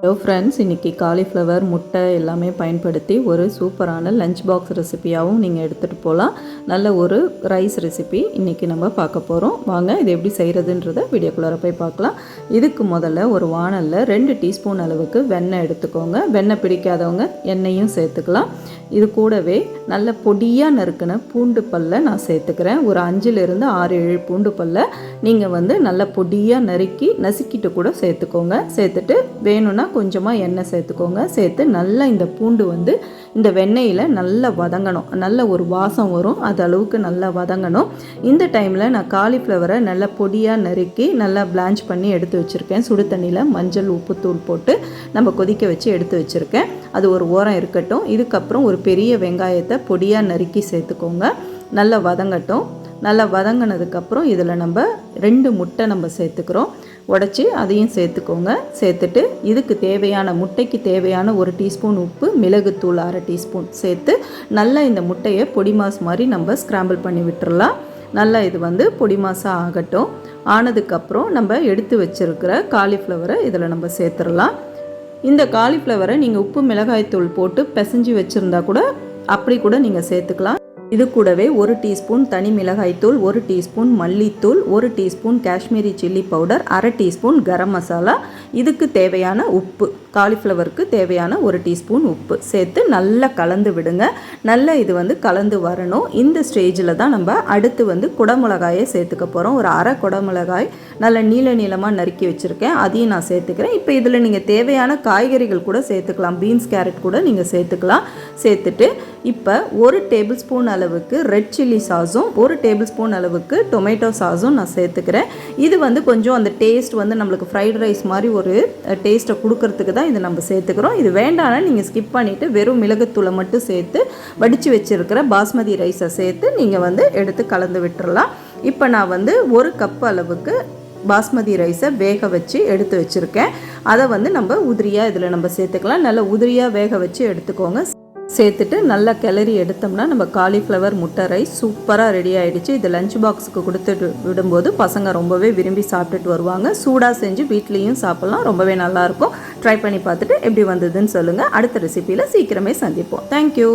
Hello friends இன்றைக்கி cauliflower முட்டை எல்லாமே பயன்படுத்தி ஒரு சூப்பரான லஞ்ச் பாக்ஸ் ரெசிபியாகவும் நீங்கள் எடுத்துகிட்டு போகலாம் நல்ல ஒரு ரைஸ் ரெசிபி இன்றைக்கி நம்ம பார்க்க போகிறோம் வாங்க இது எப்படி செய்கிறதுன்றத வீடியோக்குள்ளார போய் பார்க்கலாம். இதுக்கு முதல்ல ஒரு வானலில் ரெண்டு டீஸ்பூன் அளவுக்கு வெண்ணெய் எடுத்துக்கோங்க. வெண்ணெய் பிடிக்காதவங்க எண்ணெயும் சேர்த்துக்கலாம். இது கூடவே நல்ல பொடியாக நறுக்கின பூண்டு பல்ல நான் சேர்த்துக்கிறேன். ஒரு அஞ்சுலேருந்து ஆறு ஏழு பூண்டு பல்ல நீங்கள் வந்து நல்ல பொடியாக நறுக்கி நசுக்கிட்டு கூட சேர்த்துக்கோங்க. சேர்த்துட்டு வேணும்னா கொஞ்சமாக எண்ணெய் சேர்த்துக்கோங்க. சேர்த்து நல்லா இந்த பூண்டு வந்து இந்த வெண்ணெயில் நல்லா வதங்கணும். நல்ல ஒரு வாசம் வரும். அது அளவுக்கு நல்லா வதங்கணும். இந்த டைமில் நான் காலிஃப்ளவரை நல்லா பொடியாக நறுக்கி நல்லா பிளான்ச் பண்ணி எடுத்து வச்சுருக்கேன். சுடு தண்ணியில் மஞ்சள் உப்புத்தூள் போட்டு நம்ம கொதிக்க வச்சு எடுத்து வச்சுருக்கேன். அது ஒரு ஓரம் இருக்கட்டும். இதுக்கப்புறம் ஒரு பெரிய வெங்காயத்தை பொடியாக நறுக்கி சேர்த்துக்கோங்க. நல்லா வதங்கட்டும். நல்லா வதங்கினதுக்கப்புறம் இதில் நம்ம ரெண்டு முட்டை நம்ம சேர்த்துக்கிறோம். உடச்சி அதையும் சேர்த்துக்கோங்க. சேர்த்துட்டு இதுக்கு தேவையான முட்டைக்கு தேவையான ஒரு டீஸ்பூன் உப்பு மிளகுத்தூள் அரை டீஸ்பூன் சேர்த்து நல்லா இந்த முட்டையை பொடி மாஸ் மாதிரி நம்ம ஸ்க்ராம்பிள் பண்ணி விட்டுறலாம். நல்லா இது வந்து பொடி மாசாக ஆகட்டும். ஆனதுக்கப்புறம் நம்ம எடுத்து வச்சுருக்கிற காலிஃப்ளவரை இதில் நம்ம சேர்த்துடலாம் இந்த காலிஃப்ளவரை நீங்கள் உப்பு மிளகாய்த்தூள் போட்டு பிசைஞ்சு வச்சுருந்தா கூட அப்படி கூட நீங்கள் சேர்த்துக்கலாம். இது கூடவே ஒரு டீஸ்பூன் தனி மிளகாய்த்தூள் ஒரு டீஸ்பூன் மல்லித்தூள் ஒரு டீஸ்பூன் காஷ்மீரி சில்லி பவுடர் அரை டீஸ்பூன் கரம் மசாலா. இதுக்கு தேவையான உப்பு காலிஃப்ளவருக்கு தேவையான ஒரு டீஸ்பூன் உப்பு. சேர்த்து நல்லா கலந்து விடுங்க. நல்லா இது வந்து கலந்து வரணும். இந்த ஸ்டேஜில் தான் நம்ம அடுத்து வந்து குடமிளகாயை சேர்த்துக்க போகிறோம் ஒரு அரை குடமிளகாய் நல்லா நீள நீளமாக நறுக்கி வச்சுருக்கேன். அதையும் நான் சேர்த்துக்கிறேன். இப்போ இதில் நீங்கள் தேவையான காய்கறிகள் கூட சேர்த்துக்கலாம். பீன்ஸ் கேரட் கூட நீங்கள் சேர்த்துக்கலாம். சேர்த்துட்டு இப்போ ஒரு டேபிள் ஸ்பூன் அளவுக்கு ரெட் சில்லி சாஸும் ஒரு டேபிள் ஸ்பூன் அளவுக்கு டொமேட்டோ சாஸும் நான் சேர்த்துக்கிறேன். இது வந்து கொஞ்சம் அந்த டேஸ்ட் வந்து நம்மளுக்கு ஃப்ரைட் ரைஸ் மாதிரி ஒரு டேஸ்ட்டை கொடுக்கறதுக்கு தான் இதை நம்ம சேர்த்துக்கிறோம். இது வேண்டாம்னா நீங்கள் ஸ்கிப் பண்ணிவிட்டு வெறும் மிளகுத்தூளை மட்டும் சேர்த்து வடித்து வச்சுருக்கிற பாஸ்மதி ரைஸை சேர்த்து நீங்கள் வந்து எடுத்து கலந்து விட்டுறலாம். இப்போ நான் வந்து ஒரு கப் அளவுக்கு பாஸ்மதி ரைஸை வேக வச்சு எடுத்து வச்சுருக்கேன். அதை வந்து நம்ம உதிரியாக இதில் நம்ம சேர்த்துக்கலாம். நல்லா உதிரியாக வேக வச்சு எடுத்துக்கோங்க. சேர்த்துட்டு நல்லா கிளறி எடுத்தோம்னா நம்ம காலிஃப்ளவர் முட்டை ரைஸ் சூப்பராக ரெடி ஆகிடுச்சு இது லஞ்ச் பாக்ஸுக்கு கொடுத்துட்டு விடும்போது பசங்க ரொம்பவே விரும்பி சாப்பிட்டுட்டு வருவாங்க. சூடாக செஞ்சு வீட்லேயும் சாப்பிட்லாம். ரொம்பவே நல்லாயிருக்கும் ட்ரை பண்ணி பார்த்துட்டு எப்படி வந்ததுன்னு சொல்லுங்கள் அடுத்த ரெசிப்பியில் சீக்கிரமே சந்திப்போம். தேங்க்யூ